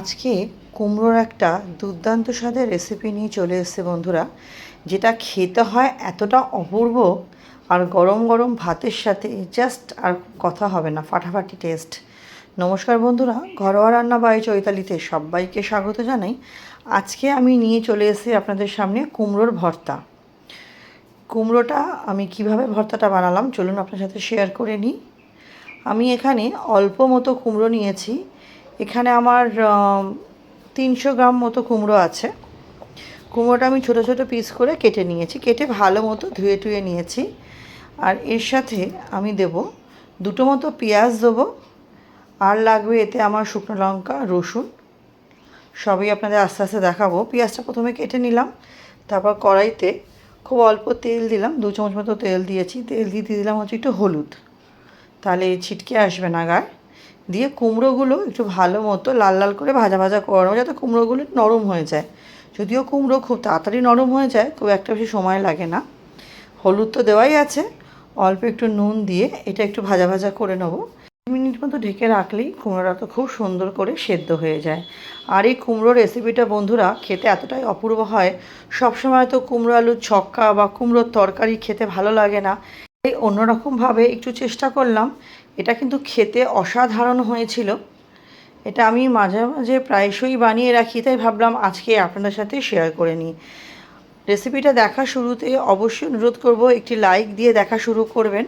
আজকে কুমড়োর একটা দুর্দান্ত স্বাদের রেসিপি নিয়ে চলে এসেছে বন্ধুরা, যেটা খেতে হয় এতটা অপূর্ব আর গরম গরম ভাতের সাথে জাস্ট আর কথা হবে না, ফাটাফাটি টেস্ট নমস্কার বন্ধুরা, ঘরোয়া রান্না বাই চৈতালিতে সবাইকে স্বাগত জানাই। আজকে আমি নিয়ে চলে এসেছি আপনাদের সামনে কুমড়োর ভর্তা। কুমড়োটা আমি কীভাবে ভর্তাটা বানালাম চলুন আপনার সাথে শেয়ার করে নিই। আমি এখানে অল্প মতো কুমড়ো নিয়েছি এখানে আমার তিনশো গ্রাম মতো কুমড়ো আছে। কুমড়োটা আমি ছোটো ছোটো পিস করে কেটে নিয়েছি। কেটে ভালো মতো ধুয়ে টুয়ে নিয়েছি। আর এর সাথে আমি দেব দুটো মতো পেঁয়াজ দেবো। আর লাগবে এতে আমার শুকনো লঙ্কা, রসুন। সবই আপনাদের আস্তে আস্তে দেখাবো। পেঁয়াজটা প্রথমে কেটে নিলাম। তারপর কড়াইতে খুব অল্প তেল দিলাম। দু চামচ মতো তেল দিয়েছি। তেল দিয়ে দিলাম হচ্ছে একটু হলুদ। তাহলে ছিটকে আসবে না গায়ে। দিয়ে কুমড়োগুলো একটু ভালো মতো লাল লাল করে ভাজা ভাজা করানো যাতে কুমড়োগুলো নরম হয়ে যায়। যদিও কুমড়ো খুব তাড়াতাড়ি নরম হয়ে যায়, খুব একটা বেশি সময় লাগে না। হলুদ তো দেওয়াই আছে। অল্প একটু নুন দিয়ে এটা একটু ভাজা ভাজা করে নেব। মিনিট মতো ঢেকে রাখলেই কুমড়োটা তো খুব সুন্দর করে সেদ্ধ হয়ে যায়। আর এই কুমড়োর রেসিপিটা বন্ধুরা খেতে এতটাই অপূর্ব হয়। সবসময় তো কুমড়ো আলুর ছক্কা বা কুমড়োর তরকারি খেতে ভালো লাগে না। এই অন্যরকমভাবে একটু চেষ্টা করলাম। এটা কিন্তু খেতে অসাধারণ হয়েছিল। এটা আমি মাঝে মাঝে প্রায়শই বানিয়ে রাখি, তাই ভাবলাম আজকে আপনাদের সাথে শেয়ার করে নিই। রেসিপিটা দেখা শুরুতে অবশ্যই অনুরোধ করব, একটি লাইক দিয়ে দেখা শুরু করবেন।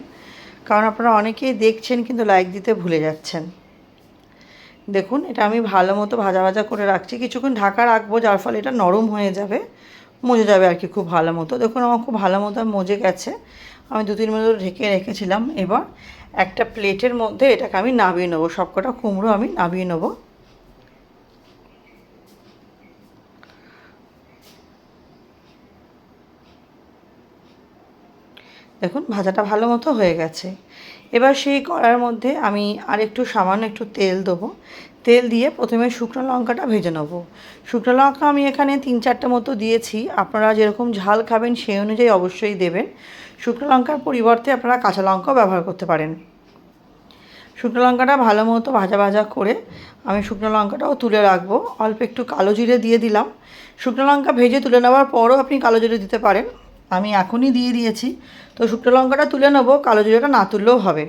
কারণ আপনারা অনেকেই দেখছেন কিন্তু লাইক দিতে ভুলে যাচ্ছেন। দেখুন, এটা আমি ভালো মতো ভাজা ভাজা করে রাখছি। কিছুক্ষণ ঢাকা রাখব, যার ফলে এটা নরম হয়ে যাবে, মজে যাবে আর কি খুব ভালো মতো। দেখুন, আমার খুব ভালো মতো মজে গেছে। আমি দু তিন মিনিট ঢেকে রেখেছিলাম। এবার একটা প্লেটের মধ্যে এটাকে আমি নাবিয়ে নেব। সবকটা কুমড়ো আমি নাবিয়ে নেব। দেখুন, ভাজাটা ভালো মতো হয়ে গেছে। এবার সেই কড়ার মধ্যে আমি আর একটু সামান্য একটু তেল দেবো। তেল দিয়ে প্রথমে শুকনো লঙ্কাটা ভেজে নেব। শুকনো লঙ্কা আমি এখানে তিন চারটে মতো দিয়েছি। আপনারা যেরকম ঝাল খাবেন সেই অনুযায়ী অবশ্যই দেবেন। শুকনো লঙ্কার পরিবর্তে আপনারা কাঁচা লঙ্কাও ব্যবহার করতে পারেন। শুকনো লঙ্কাটা ভালো মতো ভাজা ভাজা করে আমি শুকনো লঙ্কাটাও তুলে রাখব। অল্প একটু কালো জিরে দিয়ে দিলাম। শুকনো লঙ্কা ভেজে তুলে নেওয়ার পরও আপনি কালো জিরে দিতে পারেন। আমি এখনই দিয়ে দিয়েছি। তো শুকনো লঙ্কাটা তুলে নেব, কালো জিরাটা না তুললেও হবে।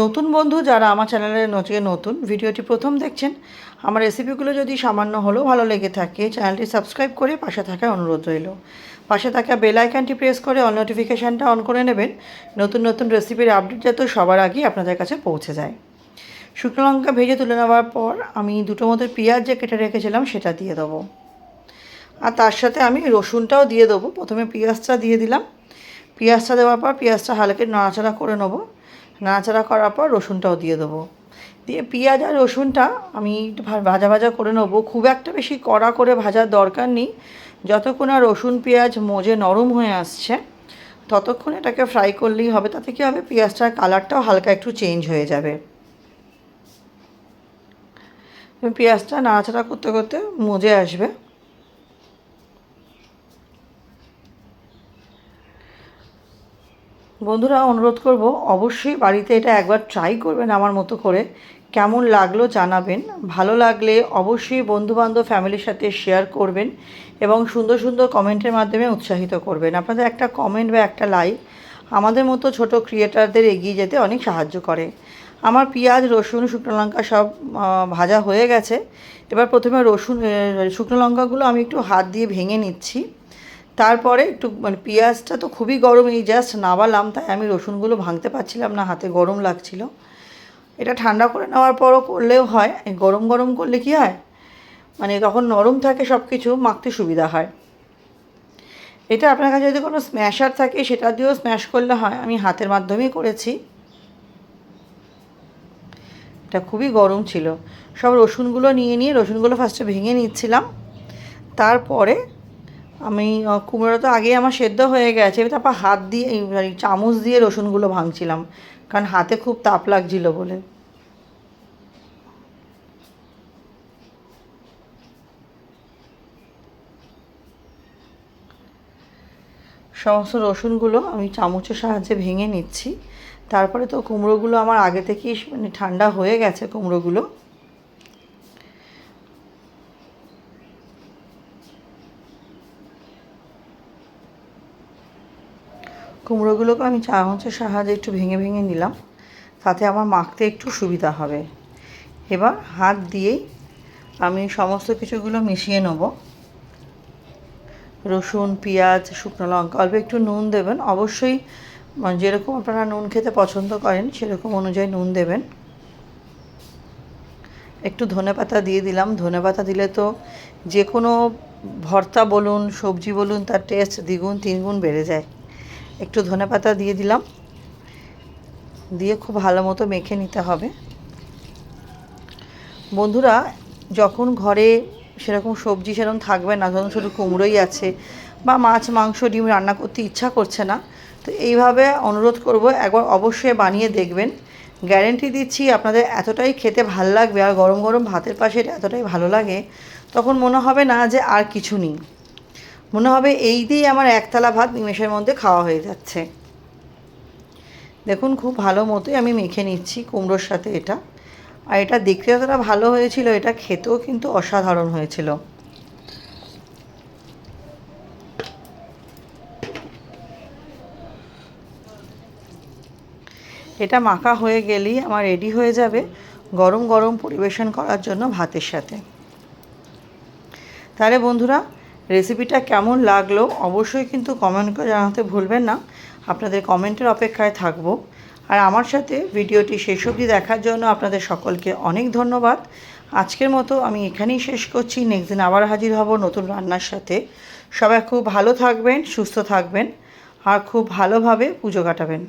নতুন বন্ধু যারা আমার চ্যানেলে নচে নতুন ভিডিওটি প্রথম দেখছেন, আমার রেসিপিগুলো যদি সামান্য হলেও ভালো লেগে থাকে, চ্যানেলটি সাবস্ক্রাইব করে পাশে থাকার অনুরোধ রইল। পাশে থাকা বেল আইকনটি প্রেস করে অল নোটিফিকেশানটা অন করে নেবেন। নতুন নতুন রেসিপির আপডেট যাতে সবার আগেই আপনাদের কাছে পৌঁছে যায়। শুকনো লঙ্কা ভেজে তুলে নেওয়ার পর আমি দুটো মতো পেঁয়াজ যে কেটে রেখেছিলাম সেটা দিয়ে দেবো। আর তার সাথে আমি রসুনটাও দিয়ে দেবো। প্রথমে পেঁয়াজটা দিয়ে দিলাম। পেঁয়াজটা দেওয়ার পর পেঁয়াজটা হালকা নাড়াচাড়া করে নেব। নাড়াচাড়া করার পর রসুনটাও দিয়ে দেবো। দিয়ে পেঁয়াজ আর রসুনটা আমি ভাজা ভাজা করে নেব। খুব একটা বেশি কড়া করে ভাজার দরকার নেই। যতক্ষণ আর রসুন, পেঁয়াজ, মোজে নরম হয়ে আসছে, ততক্ষণ এটাকে ফ্রাই করলেই হবে। তাতে কী হবে? পেঁয়াজটার কালারটাও হালকা একটু চেঞ্জ হয়ে যাবে। পেঁয়াজটা নাড়াচাড়া করতে করতে মজে আসবে। বন্ধুরা, অনুরোধ করব, অবশ্যই বাড়িতে এটা একবার ট্রাই করবেন আমার মতো করে। কেমন লাগল জানাবেন। ভালো লাগলে অবশ্যই বন্ধুবান্ধব ফ্যামিলির সাথে শেয়ার করবেন এবং সুন্দর সুন্দর কমেন্টের মাধ্যমে উৎসাহিত করবেন। আপনাদের একটা কমেন্ট বা একটা লাইক আমাদের মতো ছোট ক্রিয়েটারদের এগিয়ে যেতে অনেক সাহায্য করে। আমার পেঁয়াজ, রসুন, শুকনো লঙ্কা সব ভাজা হয়ে গেছে। এবার প্রথমে রসুন শুকনো লঙ্কাগুলো আমি একটু হাত দিয়ে ভেঙে নিচ্ছি। তারপরে একটু মানে পেঁয়াজটা তো খুবই গরম, এই জাস্ট নাবালাম, তাই আমি রসুনগুলো ভাঙতে পারছিলাম না, হাতে গরম লাগছিল। এটা ঠান্ডা করে নেওয়ার পরও করলেও হয়, এই গরম গরম করলে কি হয়? মানে তখন নরম থাকে সব কিছু মাখতে সুবিধা হয়। এটা আপনার কাছে যদি কোনো স্ম্যাশার থাকে, সেটা দিয়েও স্ম্যাশ করলে হয়, আমি হাতের মাধ্যমেই করেছি। এটা খুবই গরম ছিল। সব রসুনগুলো নিয়ে নিয়ে, রসুনগুলো ফার্স্টে ভেঙে নিচ্ছিলাম। তারপরে আমি কুমড়ো তো আগেই আমার সেদ্ধ হয়ে গেছে তারপর হাত দিয়ে চামচ দিয়ে রসুনগুলো ভাঙছিলাম, কারণ হাতে খুব তাপ লাগছিল বলে। সমস্ত রসুনগুলো আমি চামচের সাহায্যে ভেঙে নিচ্ছি, তারপরে তো কুমড়োগুলো আমার আগে থেকেই মানে ঠান্ডা হয়ে গেছে কুমড়োগুলো। কুমড়োগুলোকে আমি চামচের সাহায্যে একটু ভেঙে ভেঙে নিলাম, তাতে আমার মাখতে একটু সুবিধা হবে। এবার হাত দিয়েই আমি সমস্ত কিছুগুলো মিশিয়ে নেব। রসুন, পেঁয়াজ, শুকনো লঙ্কা, অল্প একটু নুন দেবেন। অবশ্যই যেরকম আপনারা নুন খেতে পছন্দ করেন, সেরকম অনুযায়ী নুন দেবেন। একটু ধনে পাতা দিয়ে দিলাম। ধনে পাতা দিলে তো যে কোনো ভর্তা বলুন, সবজি বলুন, তার টেস্ট দ্বিগুণ, তিনগুণ বেড়ে যায়। একটু ধনে পাতা দিয়ে দিলাম। দিয়ে খুব ভালো মতো মেখে নিতে হবে। বন্ধুরা, যখন ঘরে সেরকম সবজি সেরকম থাকবে না ধরুন শুধু কুমড়োই আছে বা মাছ, মাংস, ডিম রান্না করতে ইচ্ছা করছে না, তো এইভাবে অনুরোধ করব, একবার অবশ্যই বানিয়ে দেখবেন। গ্যারেন্টি দিচ্ছি আপনাদের এতটাই খেতে ভালো লাগবে আর গরম গরম ভাতের পাশে এটা এতটাই ভালো লাগে, তখন মনে হবে না যে আর কিছু নেই। মনে হবে এই দিয়েই আমার একতলা ভাত নিমেষের মধ্যে খাওয়া হয়ে যাচ্ছে। দেখুন, খুব ভালো মতোই আমি মেখে নিচ্ছি কুমড়োর সাথে এটা। আর এটা দেখতে যতটা ভালো হয়েছিল, এটা খেতেও কিন্তু অসাধারণ হয়েছিল। এটা মাখা হয়ে গেলেই আমার রেডি হয়ে যাবে গরম গরম পরিবেশন করার জন্য ভাতের সাথে। তাহলে বন্ধুরা রেসিপিটা কেমন লাগল অবশ্যই কিন্তু কমেন্ট করে জানাতে ভুলবেন না। আপনাদের কমেন্টের অপেক্ষায় থাকব। আর আমার সাথে ভিডিওটি শেষ অবধি দেখার জন্য আপনাদের সকলকে অনেক ধন্যবাদ। আজকের মতো আমি এখানেই শেষ করছি। নেক্সট দিন আবার হাজির হব নতুন রান্নার সাথে। সবাই খুব ভালো থাকবেন, সুস্থ থাকবেন, আর খুব ভালোভাবে পুজো কাটাবেন।